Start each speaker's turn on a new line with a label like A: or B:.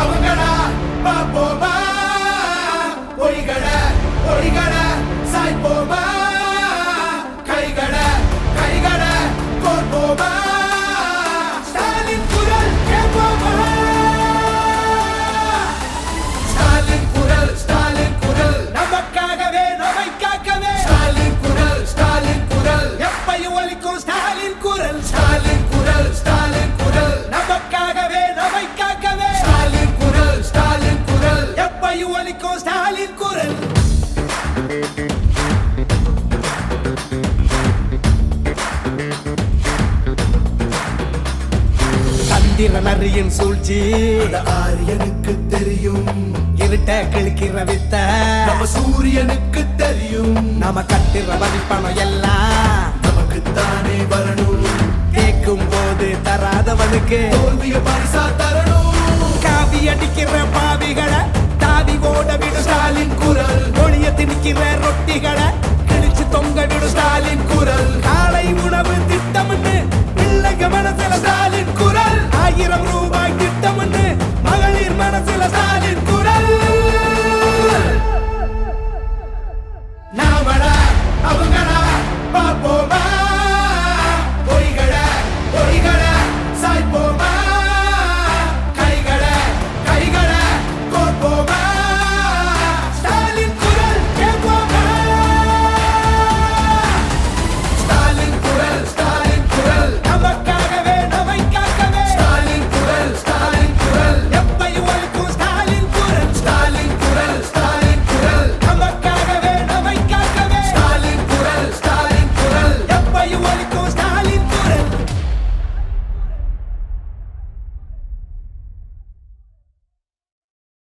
A: அவங்களா பாப்போமா எப்பையும் ஒலிக்கும் ஸ்டாலின் குரல்
B: சூழ்ச்சி.
A: ஆரியனுக்கு தெரியும்.
B: இருட்ட கிழக்கிற வித்த.
A: நம்ம சூரியனுக்கு தெரியும்.
B: நாம கட்டுற வரிப்பணம் எல்லாம்
A: நமக்குத்தானே வரணும்.
B: கேட்கும் போது தராதவனுக்கு
A: தோல்விய பரிசா தரணும்.
B: காவி அடிக்கிற திணிக்கிற ரொட்டிகளை கிழிச்சு தொங்க விடு ஸ்டாலின் குரல்